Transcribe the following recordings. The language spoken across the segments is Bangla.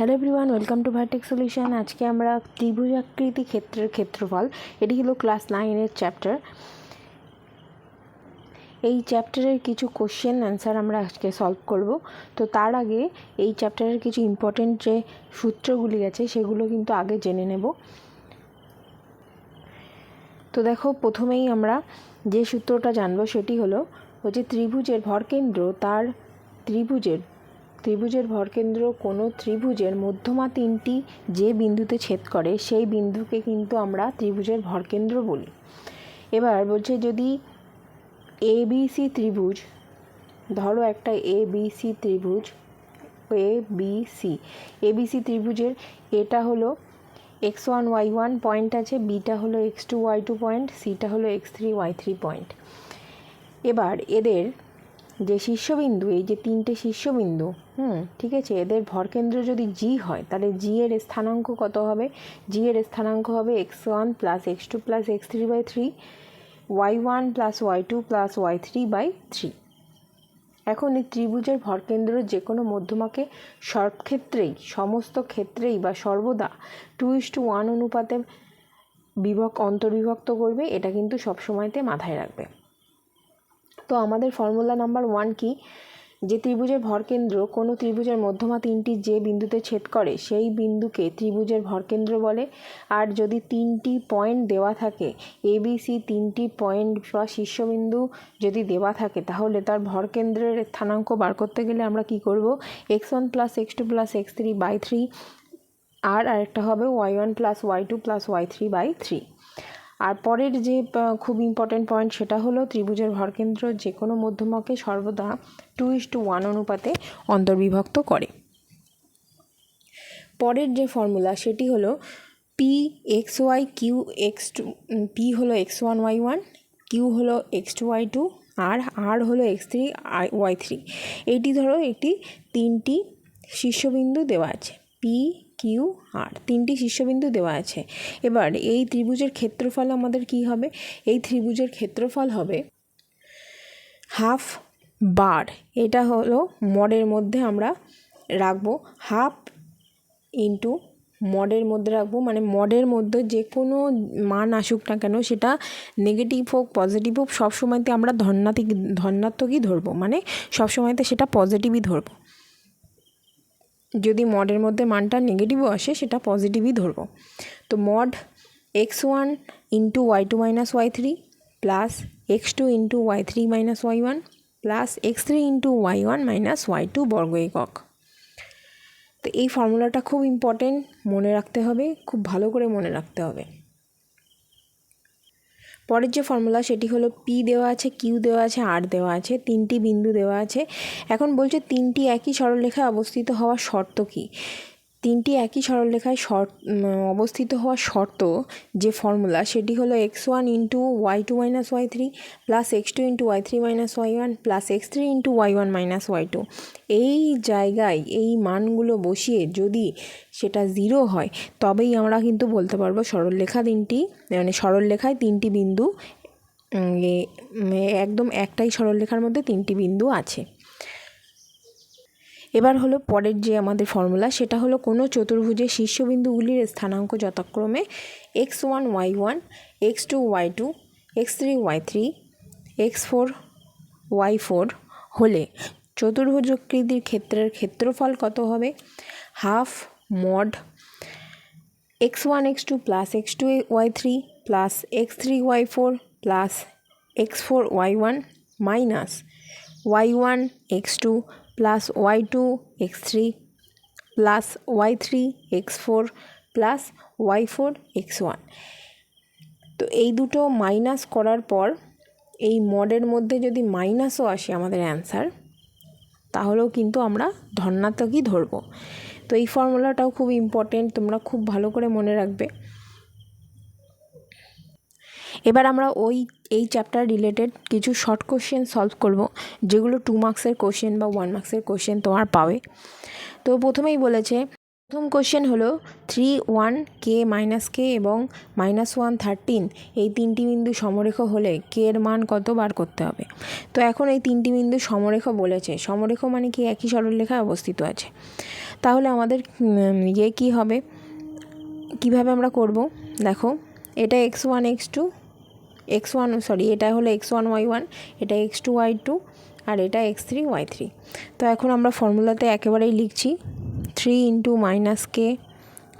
Hello everyone, welcome to Vertech solution আজকে আমরা ত্রিভুজাকৃতি ক্ষেত্রের ক্ষেত্রফল, এটি হলো ক্লাস নাইনের চ্যাপ্টার। এই চ্যাপ্টারের কিছু কোশ্চেন অ্যান্সার আমরা আজকে সলভ করব। তো তার আগে এই চ্যাপ্টারের কিছু ইম্পর্টেন্ট যে সূত্রগুলি আছে, সেগুলো কিন্তু আগে জেনে নেব। তো দেখো, প্রথমেই আমরা যে সূত্রটা জানব, সেটি হলো হচ্ছে ত্রিভুজের ভরকেন্দ্র, তার ত্রিভুজের ত্রিভুজের ভরকেন্দ্র কোনো ত্রিভুজের মধ্যমা তিনটি যে বিন্দুতে ছেদ করে, সেই বিন্দুকে কিন্তু আমরা ত্রিভুজের ভরকেন্দ্র বলি। এবার বলছে যদি এ বি সি ত্রিভুজ, ধরো একটা এ বি সি ত্রিভুজ, A B C, A B C ত্রিভুজের এটা হলো x one, y one point আছে, বিটা হলো x two, y two point, সিটা হলো x three, y three point. এবার এদের যে শীর্ষবিন্দু, এই যে তিনটে শীর্ষবিন্দু, হুম, ঠিক আছে? এদের ভরকেন্দ্র যদি জি হয়, তাহলে জি এর স্থানাঙ্ক কত হবে? জি এর স্থানাঙ্ক হবে x one plus x two plus x three by three y one plus y two plus y three by three এখন এই ত্রিভুজের ভরকেন্দ্র যে কোনো মধ্যমাকে সব ক্ষেত্রেই সমস্ত ক্ষেত্রেই বা সর্বদা টু ইস টু ওয়ান অনুপাতে বিভক, অন্তর্বিভক্ত করবে, এটা কিন্তু সবসময়তে মাথায় রাখবে। তো আমাদের ফর্মুলা নাম্বার ওয়ান কি? যে ত্রিভুজের ভরকেন্দ্র কোনো ত্রিভুজের মধ্যমা তিনটি যে বিন্দুতে ছেদ করে, সেই বিন্দুকে ত্রিভুজের ভরকেন্দ্র বলে। আর যদি তিনটি পয়েন্ট দেওয়া থাকে এবিসি তিনটি পয়েন্ট বা শীর্ষবিন্দু যদি দেওয়া থাকে, তাহলে তার ভরকেন্দ্রের স্থানাঙ্ক বার করতে গেলে আমরা কি করব? X one plus x two plus x three by three আর আরেকটা হবে y one plus y two plus y three by three আর পরের যে খুব ইম্পর্টেন্ট পয়েন্ট সেটা হলো ত্রিভুজের ভরকেন্দ্র যে কোনো মধ্যমকে সর্বদা টু ইস টু ওয়ান অনুপাতে অন্তর্বিভক্ত করে। পরের যে ফর্মুলা সেটি হলো P x y Q x two P হলো x one y one Q হলো এক্স টু ওয়াই টু আর আর হলো এক্স থ্রি ওয়াই থ্রি এইটি ধরো একটি তিনটি শীর্ষবিন্দু দেওয়া আছে। পি কিউ আর তিনটি শীর্ষবিন্দু দেওয়া আছে। এবার এই ত্রিভুজের ক্ষেত্রফল আমাদের কি হবে? এই ত্রিভুজের ক্ষেত্রফল হবে হাফ বার। এটা হলো মডের মধ্যে আমরা রাখব। হাফ ইন্টু মডের মধ্যে রাখব। মানে মডের মধ্যে যে কোনো মান আসুক না কেন, সেটা নেগেটিভ হোক পজিটিভ হোক, সবসময়তে আমরা ধন্যাত্মক ধন্যাত্মকই ধরবো। মানে সবসময়তে সেটা পজিটিভই ধরবো। যদি মডের মধ্যে মানটা নেগেটিভও আসে, সেটা পজিটিভই ধরবো। তো mod x one into y two minus y three plus x two into y three minus y one plus x three into y one minus y two বর্গ একক তো এই ফর্মুলাটা খুব ইম্পর্টেন্ট মনে রাখতে হবে, খুব ভালো করে মনে রাখতে হবে। পরের যে ফর্মুলা সেটি হলো পি দেওয়া আছে কিউ দেওয়া আছে আর দেওয়া আছে, তিনটি বিন্দু দেওয়া আছে। এখন বলছে তিনটি একই সরলরেখায় অবস্থিত হওয়ার শর্ত কী? তিনটি একই সরলরেখায় শর্ত অবস্থিত হওয়া শর্ত যে ফর্মুলা সেটি হলো x one into y two minus y three plus x two into y three minus y one plus x three into y one minus y two এই জায়গায় এই মানগুলো বসিয়ে যদি সেটা জিরো হয়, তবেই আমরা কিন্তু বলতে পারব সরলরেখা তিনটি মানে সরলরেখায় তিনটি বিন্দু একদম একটাই সরলরেখার মধ্যে তিনটি বিন্দু আছে। এবার হলো পরের যে আমাদের ফর্মুলা সেটা হলো কোনো চতুর্ভুজের শীর্ষবিন্দুগুলির স্থানাঙ্ক যথাক্রমে x one y one x two y two x three y three x four y four হলে চতুর্ভুজাকৃতির ক্ষেত্রের ক্ষেত্রফল কত হবে? Half mod x one x two plus x two y three plus x three y four plus x four y one minus y one x two plus y two x three, plus y three x four, plus y four x one. তো এই দুটো মাইনাস করার পর এই মডের মধ্যে যদি মাইনাসও আসে আমাদের অ্যান্সার, তাহলেও কিন্তু আমরা ধন্যাত্মকই ধরবো। তো এই ফর্মুলাটাও খুব ইম্পর্টেন্ট, তোমরা খুব ভালো করে মনে রাখবে। এবার আমরা ওই, এই চ্যাপ্টার রিলেটেড কিছু শর্ট কোশ্চেন সলভ করব, যেগুলো টু মার্কসের কোশ্চেন বা ওয়ান মার্কসের কোশ্চেন তোমার পাবে। তো প্রথমেই বলেছে, প্রথম কোশ্চেন হলো three one k minus k এবং মাইনাস ওয়ান থার্টিন এই তিনটি বিন্দু সমরেখ হলে কে এর মান কত বার করতে হবে? তো এখন এই তিনটি বিন্দু সমরেখ বলেছে, সমরেখ মানে কি? একই সরলরেখায় অবস্থিত আছে। তাহলে আমাদের ইয়ে কী হবে? কীভাবে আমরা করব? দেখো, এটা x one x two x one sorry এটা হলো এক্স ওয়ান ওয়াই ওয়ান এটা এক্স টু ওয়াই টু আর এটা এক্স থ্রি ওয়াই থ্রি তো এখন আমরা ফর্মুলাতে একেবারেই লিখছি three into minus k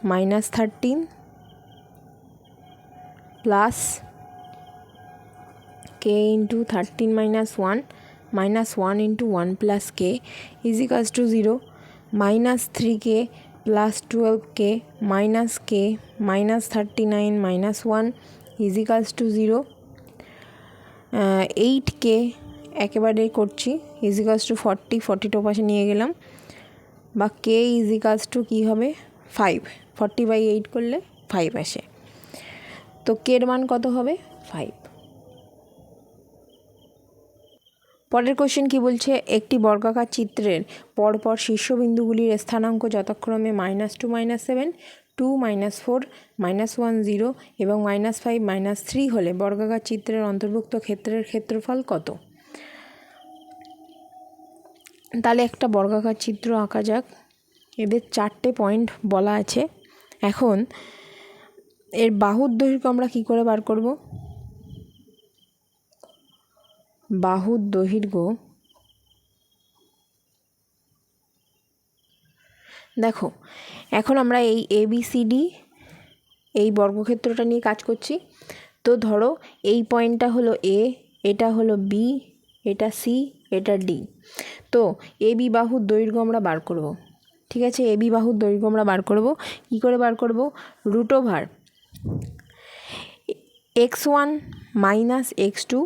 minus thirteen plus k into thirteen minus one minus one into one plus k equals to zero minus three k plus twelve k minus k minus thirty nine minus one equals to zero eight k একেবারে করছি। Equals to forty forty two পাশে নিয়ে গেলাম। বা কে ইজিকালস টু কী হবে? ফাইভ ফর্টি বাই এইট করলে ফাইভ আসে। তো কের মান কত হবে? ফাইভ পরের কোশ্চেন কি বলছে? একটি বর্গাকার চিত্রের পরপর শীর্ষবিন্দুগুলির স্থানাঙ্ক যথাক্রমে minus two minus seven two minus four minus one zero এবং মাইনাস ফাইভ মাইনাস থ্রি হলে বর্গাকার চিত্রের অন্তর্ভুক্ত ক্ষেত্রের ক্ষেত্রফল কত? তাহলে একটা বর্গাকার চিত্র আঁকা যাক। এদের চারটে পয়েন্ট বলা আছে। এখন এর বাহুর দৈর্ঘ্য আমরা কী করে বার করব? বাহুর দৈর্ঘ্য দেখো, এখন আমরা এই এ বি সি ডি এই বর্গক্ষেত্রটা নিয়ে কাজ করছি। তো ধরো এই পয়েন্টটা হলো এ এটা হলো বি এটা সি এটা ডি তো এ বি বাহুর দৈর্ঘ্য আমরা বার করব। ঠিক আছে? এ বি বাহুর দৈর্ঘ্য আমরা বার করব। কী করে বার করব? Root over x one minus x two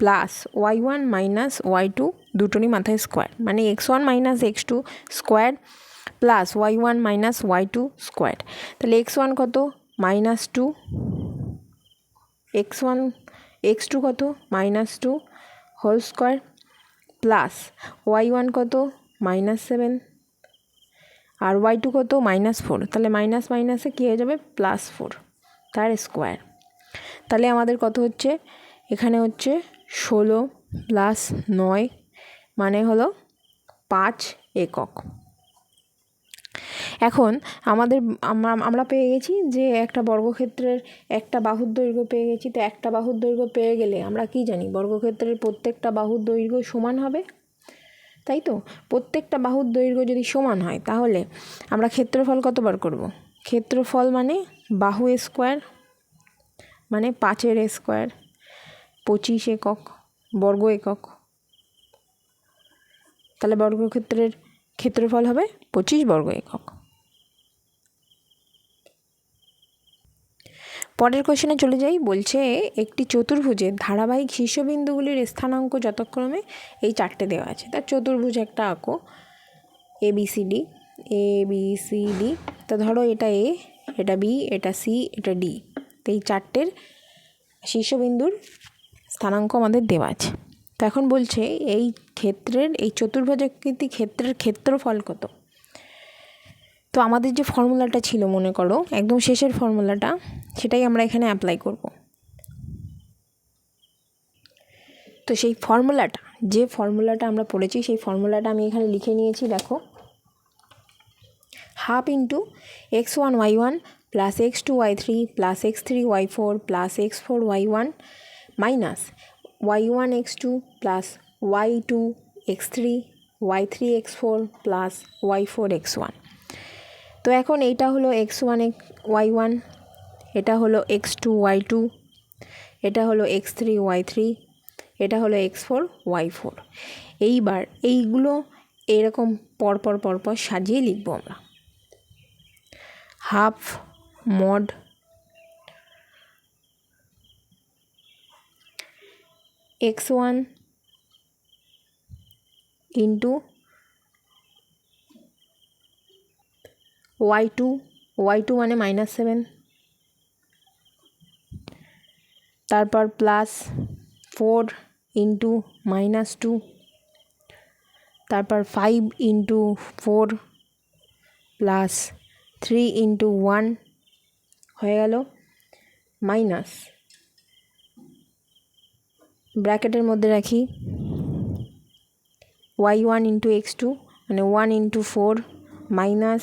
plus y one minus y two দুটোরই মাথায় স্কোয়ার। মানে x one minus x two square plus y one minus y two square. তাহলে এক্স ওয়ান কত? Minus two. X one, x two কত? Minus two whole square. Plus y one কত? Minus seven. আর ওয়াই টু কত? Minus four. তাহলে মাইনাস মাইনাসে কী হয়ে যাবে? প্লাস ফোর, তার স্কোয়ার। তাহলে আমাদের কত হচ্ছে? এখানে হচ্ছে ষোলো প্লাস নয় মানে হলো পাঁচ একক। এখন আমাদের, আমরা পেয়ে গেছি যে একটা বর্গক্ষেত্রের একটা বাহুর দৈর্ঘ্য পেয়ে গেছি, তো একটা বাহুর দৈর্ঘ্য পেয়ে গেলে আমরা কি জানি বর্গক্ষেত্রের প্রত্যেকটা বাহুর দৈর্ঘ্য সমান হবে? তাই তো? প্রত্যেকটা বাহুর দৈর্ঘ্য যদি সমান হয়, তাহলে আমরা ক্ষেত্রফল কতবার করব? ক্ষেত্রফল মানে বাহু স্কোয়ার মানে পাঁচের স্কোয়ার, পঁচিশ একক, বর্গ একক। তাহলে বর্গক্ষেত্রের ক্ষেত্রফল হবে পঁচিশ বর্গ একক। পরের কোশ্চেনে চলে যাই। বলছে, একটি চতুর্ভুজের ধারাবাহিক শীর্ষবিন্দুগুলির স্থানাঙ্ক যথাক্রমে এই চারটে দেওয়া আছে। তার চতুর্ভুজ একটা আঁকো। A B C D A B C D তো ধরো এটা এ এটা বি এটা সি এটা ডি তো এই চারটের শীর্ষবিন্দুর স্থানাঙ্ক আমাদের দেওয়া আছে। তো এখন বলছে, এই ক্ষেত্রের, এই চতুর্ভুজাকৃতি ক্ষেত্রের ক্ষেত্রফল কত? তো আমাদের যে ফর্মুলাটা ছিল, মনে করো, একদম শেষের ফর্মুলাটা, সেটাই আমরা এখানে অ্যাপ্লাই করব। তো সেই ফর্মুলাটা, যে ফর্মুলাটা আমরা পড়েছি, সেই ফর্মুলাটা আমি এখানে লিখে নিয়েছি, দেখো। Half into x one y one plus x two y three plus x three y four plus x four y one minus y one x two plus y two x three y three x four plus y four x one তো এখন এইটা হলো এক্স ওয়ান ওয়াই ওয়ান এটা হলো এক্স টু ওয়াই টু এটা হলো এক্স থ্রি ওয়াই থ্রি এটা হলো এক্স ফোর ওয়াই ফোর এইবার এইগুলো এরকম পরপর পরপর সাজিয়ে লিখব আমরা। Half mod x one into y two y two মানে মাইনাস সেভেন তারপর plus four into minus two তারপর five into four plus three into one হয়ে গেল মাইনাস ব্র্যাকেটের মধ্যে রাখি। Y one into x two মানে one into four minus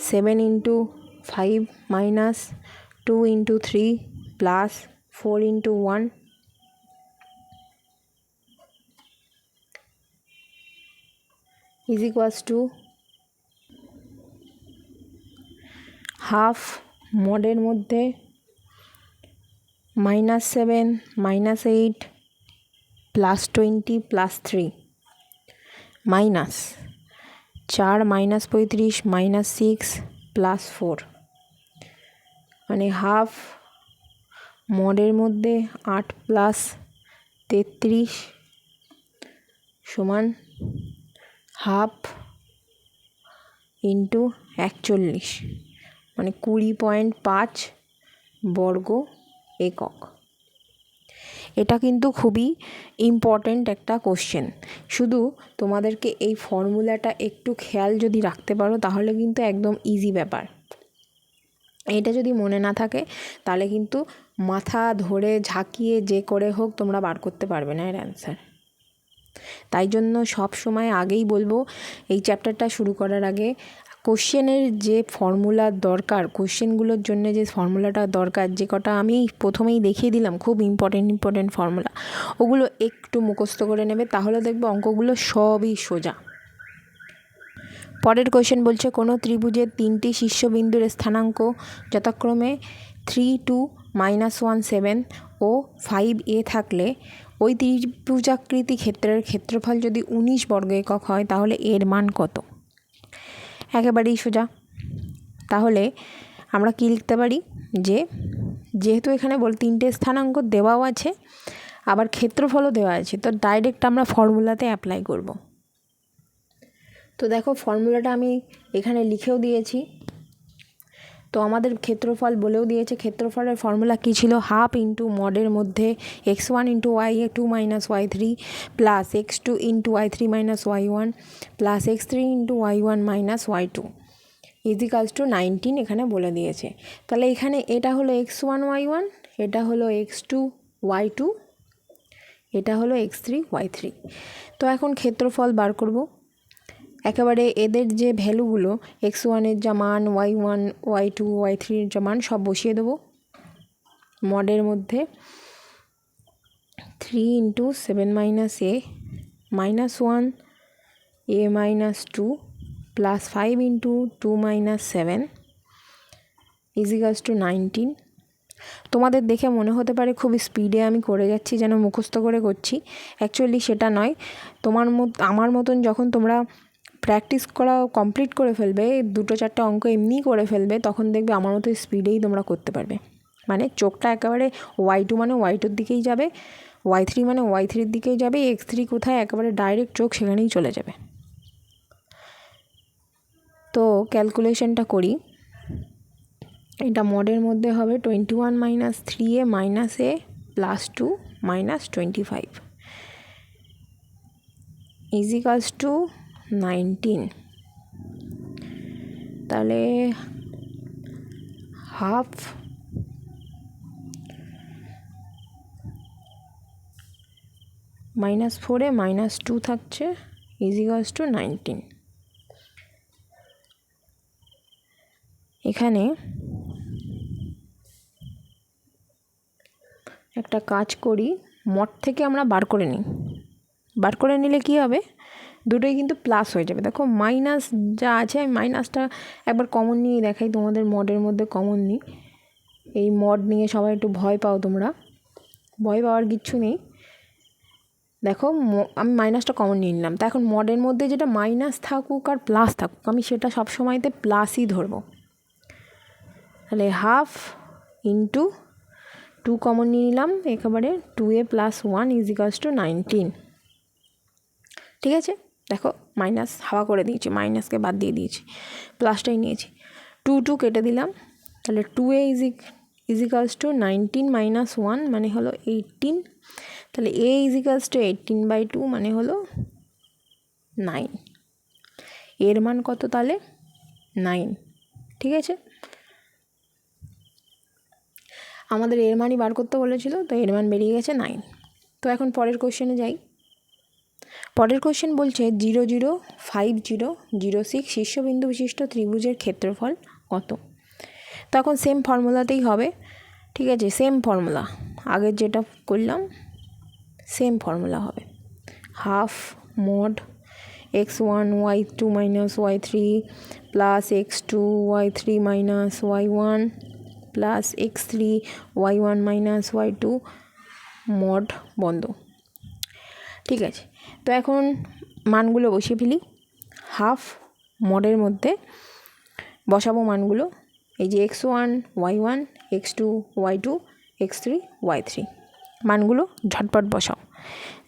seven into five minus two into three plus four into one is equals to half মডের মধ্যে minus seven minus eight plus twenty plus three minus চার মাইনাস পঁয়ত্রিশ মাইনাস সিক্স প্লাস ফোর মানে হাফ মডের মধ্যে আট প্লাস তেত্রিশ সমান হাফ ইন্টু একচল্লিশ। মানে কুড়ি পয়েন্ট পাঁচ বর্গ একক। এটা কিন্তু খুবই ইম্পর্ট্যান্ট একটা কোশ্চেন শুধু তোমাদেরকে এই ফর্মুলাটা একটু খেয়াল যদি রাখতে পারো, তাহলে কিন্তু একদম ইজি ব্যাপার। এটা যদি মনে না থাকে, তাহলে কিন্তু মাথা ধরে ঝাঁকিয়ে যে করে হোক তোমরা বার করতে পারবে না এর অ্যান্সার তাই জন্য সব সময় আগেই বলব, এই চ্যাপ্টারটা শুরু করার আগে কোশ্চেনের যে ফর্মুলার দরকার, কোশ্চেনগুলোর জন্য যে ফর্মুলাটা দরকার, যে কটা আমি প্রথমেই দেখিয়ে দিলাম খুব ইম্পর্টেন্ট ইম্পর্টেন্ট ফর্মুলা, ওগুলো একটু মুখস্থ করে নেবে, তাহলে দেখবে অঙ্কগুলো সবই সোজা। পরের কোশ্চেন বলছে, কোনো ত্রিভুজের তিনটি শীর্ষবিন্দুর স্থানাঙ্ক যথাক্রমে three two minus one seven ও ফাইভ এ থাকলে, ওই ত্রিভুজাকৃতি ক্ষেত্রের ক্ষেত্রফল যদি উনিশ বর্গ একক হয়, তাহলে এর মান কত? একেবারেই সোজা। তাহলে আমরা কী লিখতে পারি? যে, যেহেতু এখানে বল তিনটে স্থানাঙ্ক দেওয়াও আছে, আবার ক্ষেত্রফলও দেওয়া আছে, তো ডাইরেক্ট আমরা ফর্মুলাতে অ্যাপ্লাই করব। তো দেখো ফর্মুলাটা আমি এখানে লিখেও দিয়েছি। তো আমাদের ক্ষেত্রফল বলেও দিয়েছে। ক্ষেত্রফলের ফর্মুলা কী ছিল? হাফ ইন্টু মডের মধ্যে x one into y two minus y three plus x two into y three minus y one plus x three into y one minus y two equals to nineteen এখানে বলে দিয়েছে। তাহলে এখানে এটা হলো এক্স ওয়ান ওয়াই ওয়ান এটা হলো এক্স টু ওয়াই টু এটা হলো এক্স থ্রি ওয়াই থ্রি তো এখন ক্ষেত্রফল বার করব। একেবারে এদের যে ভ্যালুগুলো এক্স ওয়ানের যা মান y one y two y থ্রির যা মান, সব বসিয়ে দেবো। মডের মধ্যে three into seven minus a minus one a minus two plus five into two minus seven equals to nineteen তোমাদের দেখে মনে হতে পারে খুব স্পিডে আমি করে যাচ্ছি, যেন মুখস্থ করে করছি। অ্যাকচুয়ালি সেটা নয়। তোমার মত, আমার মতন যখন তোমরা প্র্যাকটিস করা কমপ্লিট করে ফেলবে, দুটো চারটে অঙ্ক এমনিই করে ফেলবে, তখন দেখবে আমার মতো স্পিডেই তোমরা করতে পারবে। মানে চোখটা একেবারে ওয়াই টু মানে ওয়াই টুর দিকেই যাবে ওয়াই থ্রি মানে ওয়াই থ্রির দিকেই যাবে এক্স থ্রি কোথায় একেবারে ডাইরেক্ট চোখ সেখানেই চলে যাবে। তো ক্যালকুলেশনটা করি। এটা মডের মধ্যে হবে twenty one minus three a minus a plus two minus twenty five equals to nineteen. তাহলে হাফ মাইনাস ফোরে মাইনাস টু থাকছে ইজিকালস টু নাইনটিন। এখানে একটা কাজ করি মঠ থেকে আমরা বার করে নিই। বার করে নিলে কী হবে? দুটোই কিন্তু প্লাস হয়ে যাবে। দেখো মাইনাস যা আছে, আমি মাইনাসটা একবার কমন নিয়ে দেখাই, তোমাদের মডের মধ্যে কমন নিই। এই মড নিয়ে সবাই একটু ভয় পাও তোমরা। ভয় পাওয়ার কিচ্ছু নেই। দেখো আমি মাইনাসটা কমন নিয়ে নিলাম। তা এখন মডের মধ্যে যেটা মাইনাস থাকুক আর প্লাস থাকুক, আমি সেটা সবসময়তে প্লাসই ধরবো। তাহলে হাফ ইন্টু টু কমন নিয়ে নিলাম, একেবারে two a plus one equals to nineteen ঠিক আছে? দেখো মাইনাস হাওয়া করে দিয়েছি মাইনাসকে বাদ দিয়ে দিয়েছি প্লাসটাই নিয়েছি। টু টু কেটে দিলাম, তাহলে two a easy equals to nineteen minus one মানে হলো এইটিন তাহলে a equals to eighteen by two মানে হলো নাইন এর মান কত তাহলে? নাইন ঠিক আছে? আমাদের এর মানই বার করতে বলেছিল, তো এর মান বেরিয়ে গেছে নাইন তো এখন পরের কোশ্চেনে যাই। পরের কোশ্চেন বলছে zero zero five zero zero six শীর্ষবিন্দু বিশিষ্ট ত্রিভুজের ক্ষেত্রফল কত? তখন সেম ফর্মুলাতেই হবে, ঠিক আছে? সেম ফর্মুলা আগের যেটা করলাম সেম ফর্মুলা হবে। Half mod x one y two minus y three plus x two y three minus y one plus x three y one minus y two mod বন্ধ। ঠিক আছে? তো এখন মানগুলো বসিয়ে ফেলি। হাফ মডের মধ্যে বসাবো মানগুলো। এই যে x one, y one, x two, y two, x three, y three. মানগুলো ঝটপট বসাও।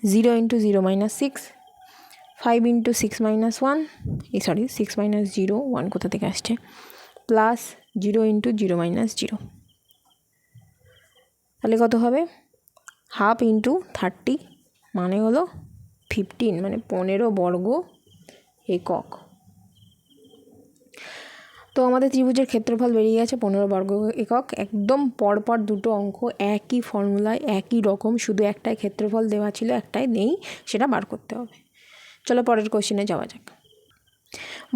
Zero into zero minus six, five into six minus one, এই sorry, six minus zero, one কোথা থেকে আসছে? Plus zero into zero minus zero. তাহলে কত হবে? হাফ ইন্টু থার্টি মানে হলো ফিফটিন মানে পনেরো বর্গ একক। তো আমাদের ত্রিভুজের ক্ষেত্রফল বেরিয়ে গেছে পনেরো বর্গ একক। একদম পরপর দুটো অঙ্ক একই ফর্মুলায়, একই রকম, শুধু একটাই ক্ষেত্রফল দেওয়া ছিল, একটাই নেই, সেটা বার করতে হবে। চলো পরের কোশ্চেনে যাওয়া যাক।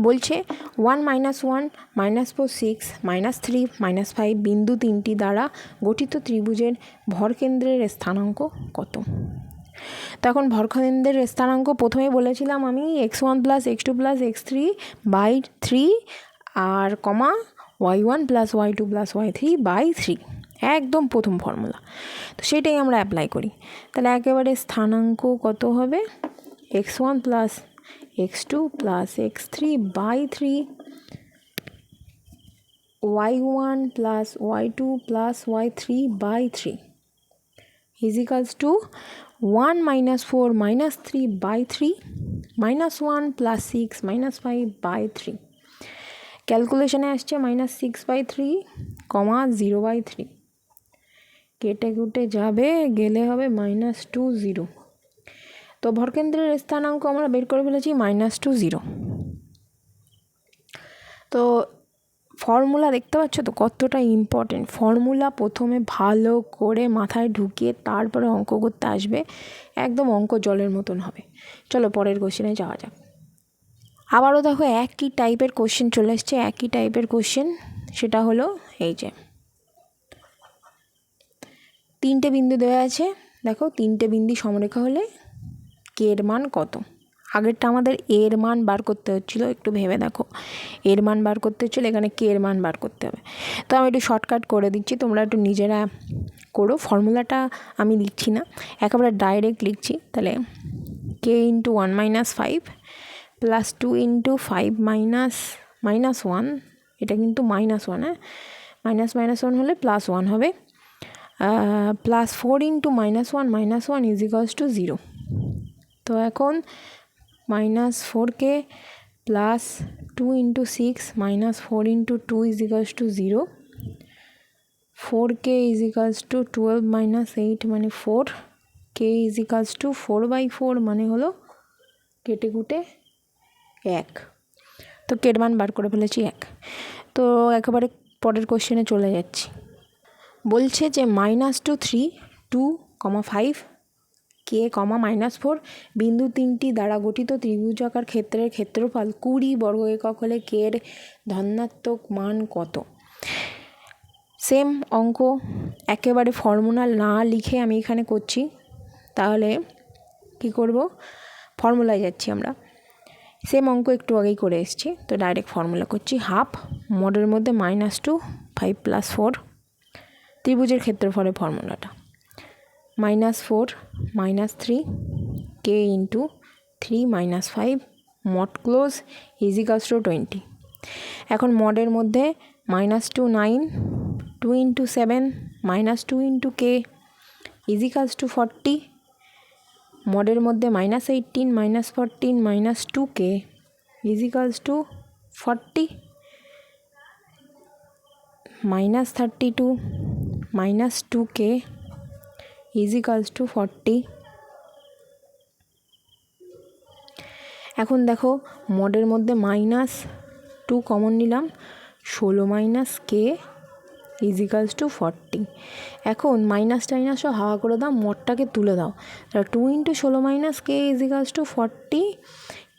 বলছে one minus one minus four six minus three minus five বিন্দু তিনটি দ্বারা গঠিত ত্রিভুজের ভরকেন্দ্রের স্থানাঙ্ক কত? তখন ভরকেন্দ্রের স্থানাঙ্ক প্রথমে বলেছিলাম আমি x one plus x two plus x three by three R comma y one plus y two plus y three by three. একদম প্রথম ফর্মুলা। তো সেটাই আমরা অ্যাপ্লাই করি। তাহলে একেবারে স্থানাঙ্ক কত হবে? X one plus x two plus x three by three y one plus y two plus y three by three. Equals to one minus four minus three by three minus one plus six minus five by three ক্যালকুলেশনে আসছে minus six by three comma zero by three কেটে কুটে যাবে, গেলে হবে মাইনাস টু জিরো তো ভরকেন্দ্রের স্থানাঙ্ক আমরা বের করে ফেলেছি মাইনাস টু জিরো তো ফর্মুলা দেখতে পাচ্ছ তো? কতটা ইম্পর্টেন্ট ফর্মুলা প্রথমে ভালো করে মাথায় ঢুকিয়ে তারপরে অঙ্ক করতে আসবে। একদম অঙ্ক জলের মতন হবে। চলো পরের কোশ্চেনে যাওয়া যাক। আবারও দেখো একই টাইপের কোশ্চেন চলে এসছে। একই টাইপের কোশ্চেন সেটা হলো এই যে। তিনটে বিন্দু দেওয়া আছে। দেখো তিনটে বিন্দু সমরেখা হলে কে এর মান কত? আগেরটা আমাদের এর মান বার করতে হচ্ছিল, একটু ভেবে দেখো। এর মান বার করতে হচ্ছিল, এখানে কে এর মান বার করতে হবে। তো আমি একটু শর্টকাট করে দিচ্ছি, তোমরা একটু নিজেরা করো। ফর্মুলাটা আমি লিখছি না, একেবারে ডাইরেক্ট লিখছি। তাহলে k into one minus five plus two into five minus minus one এটা কিন্তু মাইনাস ওয়ান হ্যাঁ? মাইনাস মাইনাস ওয়ান হলে প্লাস ওয়ান হবে। Plus four into minus one minus one is to zero তো এখন minus four k plus two into six minus four into two is equals to zero four k is equals to twelve minus eight মানে four k is equals to four by four মানে হলো কেটে কুটে এক। তো কের মান বার করে ফেলেছি এক। তো একেবারে পরের কোশ্চেনে চলে যাচ্ছি। বলছে যে minus two three two comma five k comma minus four বিন্দু তিনটি দ্বারা গঠিত ত্রিভুজাকার ক্ষেত্রের ক্ষেত্রফল কুড়ি বর্গ একক হলে কে এর ধনাত্মক মান কত? সেম অঙ্ক, একেবারে ফর্মুলা না লিখে আমি এখানে করছি। তাহলে কি করব? ফর্মুলায় যাচ্ছি আমরা। সেম অঙ্ক একটু আগেই করে এসেছি। তো ডাইরেক্ট ফর্মুলা করছি। হাফ মোডের মধ্যে minus two five plus four ত্রিভুজের ক্ষেত্রফলের ফর্মুলাটা minus four minus three k into three minus five mod close equals to twenty এখন মডের মধ্যে minus two nine two into seven minus two into k equals to forty মডের মধ্যে minus eighteen minus fourteen minus two k equals to forty minus thirty two minus two k equals to forty এখন দেখো মডের মধ্যে মাইনাস টু কমন নিলাম, ষোলো minus k equals to forty এখন মাইনাস টাইনাস সব হাওয়া করে দাও মটটাকে তুলে দাও। তাহলে টু ইন্টু ষোলো minus k equals to forty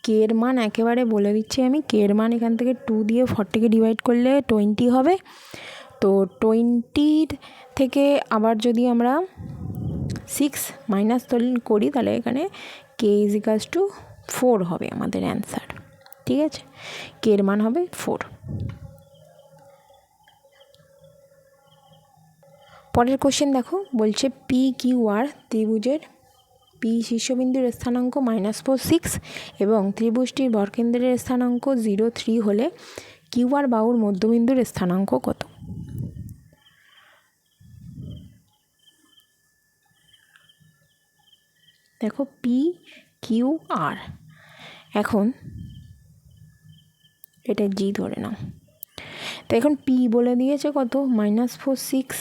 k এর মান একেবারে বলে দিচ্ছি আমি কে এর মান এখান থেকে টু দিয়ে ফর্টিকে ডিভাইড করলে টোয়েন্টি হবে। তো টোয়েন্টির থেকে আবার যদি আমরা সিক্স মাইনাস করি, তাহলে এখানে কে ইজিক্যালস টু ফোর হবে আমাদের অ্যান্সার ঠিক আছে? কে এর মান হবে ফোর পরের কোশ্চেন দেখো, বলছে পি কিউ আর ত্রিভুজের পি শীর্ষবিন্দুর স্থানাঙ্ক মাইনাস ফোর সিক্স এবং ত্রিভুজটির ভরকেন্দ্রের স্থানাঙ্ক জিরো থ্রি হলে কিউ আর বাহুর মধ্যবিন্দুর স্থানাঙ্ক কত? দেখো পি কিউ আর এখন এটা জি ধরে নাও। তো এখন পি বলে দিয়েছে কত? মাইনাস ফোর সিক্স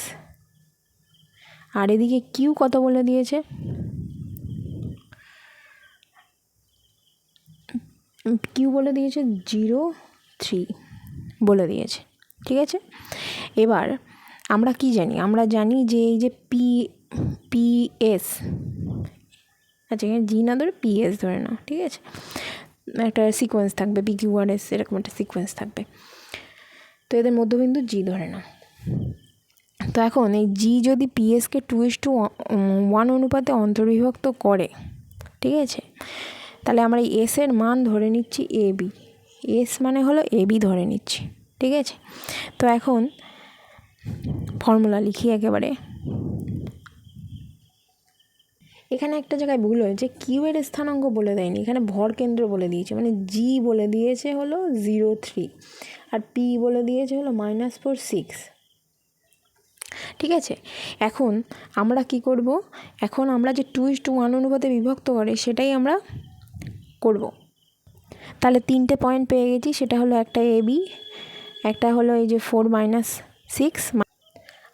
আর এদিকে কিউ কত বলে দিয়েছে? কিউ বলে দিয়েছে জিরো থ্রি বলে দিয়েছে। ঠিক আছে? এবার আমরা কি জানি? আমরা জানি যে এই যে পি পি এস আচ্ছা এখানে জি না ধরে পি এস ধরে নাও, ঠিক আছে? একটা সিকোয়েন্স থাকবে পি কিউ আর এস এরকম একটা সিকোয়েন্স থাকবে। তো এদের মধ্যবিন্দু জি ধরে নাও। তো এখন এই জি যদি পিএসকে টু এস টু ওয়ান অনুপাতে অন্তর্বিভক্ত করে, ঠিক আছে? তাহলে আমরা এই এসের মান ধরে নিচ্ছি এ বি এস মানে হলো এ বি ধরে নিচ্ছি, ঠিক আছে? তো এখন ফর্মুলা লিখি একেবারে। এখানে একটা জায়গায় ভুল হয়েছে কিউ এর স্থানাঙ্ক বলে দেয়নি, এখানে ভর কেন্দ্র বলে দিয়েছে মানে জি বলে দিয়েছে হলো জিরো থ্রি আর পি বলে দিয়েছে হলো মাইনাস ফোর সিক্স ঠিক আছে? এখন আমরা কি করব? এখন আমরা যে টু ইস টু ওয়ান অনুপাতে বিভক্ত করে, সেটাই আমরা করব। তাহলে তিনটে পয়েন্ট পেয়ে গেছি, সেটা হলো একটা এ বি একটা হলো এই যে ফোর মাইনাস সিক্স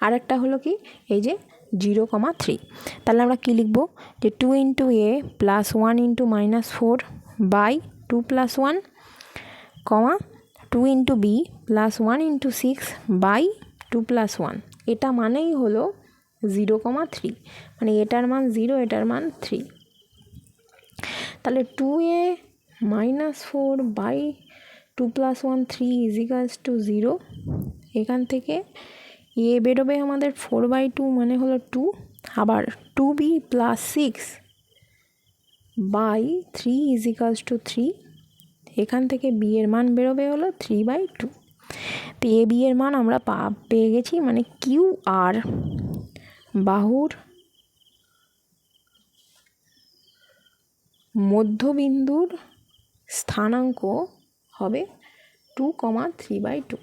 আর একটা হলো কি? এই যে জিরো কমা থ্রি। তাহলে আমরা কী লিখব? যে two into a plus one into minus four by two plus one comma two into b plus one into six by two plus one. এটা মানেই হলো জিরো কমা থ্রি। মানে এটার মান জিরো, এটার মান থ্রি। তাহলে two a minus four by two plus one three equals to zero. এখান থেকে এ বেরোবে আমাদের ফোর বাই টু মানে হলো টু আবার two b plus six by three equals to three এখান থেকে বি এর মান বেরোবে হলো থ্রি বাই টু তো এ বি এর মান আমরা পা, পেয়ে গেছি মানে কিউ আর বাহুর মধ্যবিন্দুর স্থানাঙ্ক হবে two comma three by two